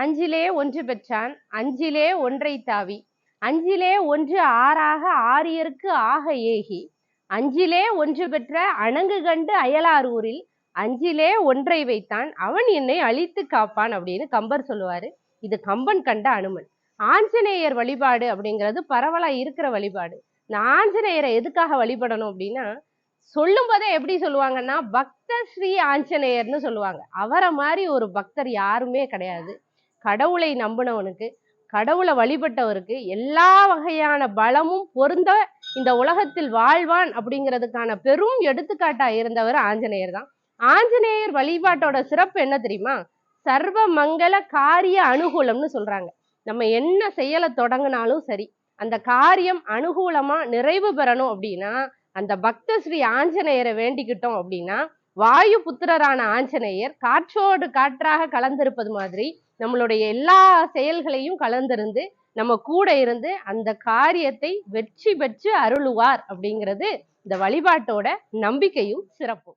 அஞ்சிலே ஒன்று பெற்றான் அஞ்சிலே ஒன்றை தாவி. அஞ்சிலே ஒன்று ஆறாக ஆரியருக்கு ஆக ஏகி. அஞ்சிலே ஒன்று பெற்ற அணங்கு கண்டு அயலாரூரில் அஞ்சிலே ஒன்றை வைத்தான் அவன் என்னை அழித்து காப்பான் அப்படின்னு கம்பர் சொல்லுவாரு. இது கம்பன் கண்ட அனுமன். ஆஞ்சநேயர் வழிபாடு அப்படிங்கிறது பரவலா இருக்கிற வழிபாடு. இந்த ஆஞ்சநேயரை எதுக்காக வழிபடணும் அப்படின்னா சொல்லும் போதே எப்படி சொல்லுவாங்கன்னா பக்த ஸ்ரீ ஆஞ்சநேயர்னு சொல்லுவாங்க. அவரை மாதிரி ஒரு பக்தர் யாருமே கிடையாது. கடவுளை நம்பினவனுக்கு கடவுளை வழிபட்டவருக்கு எல்லா வகையான பலமும் பொருந்த இந்த உலகத்தில் வாழ்வான் அப்படிங்கிறதுக்கான பெரும் எடுத்துக்காட்டா இருந்தவர் ஆஞ்சநேயர் தான். ஆஞ்சநேயர் வழிபாட்டோட சிறப்பு என்ன தெரியுமா? சர்வ மங்கள காரிய அனுகூலம்னு சொல்றாங்க. நம்ம என்ன செயலை தொடங்கினாலும் சரி அந்த காரியம் அனுகூலமா நிறைவு பெறணும் அப்படின்னா அந்த பக்த ஸ்ரீ ஆஞ்சநேயரை வேண்டிக்கிட்டோம் அப்படின்னா வாயு புத்திரரான ஆஞ்சநேயர் காற்றோடு காற்றாக கலந்திருப்பது மாதிரி நம்மளுடைய எல்லா செயல்களையும் கலந்திருந்து நம்ம கூட இருந்து அந்த காரியத்தை வெற்றி பெற்று அருளுவார் அப்படிங்கிறது இந்த வழிபாட்டோட நம்பிக்கையும் சிறப்பும்.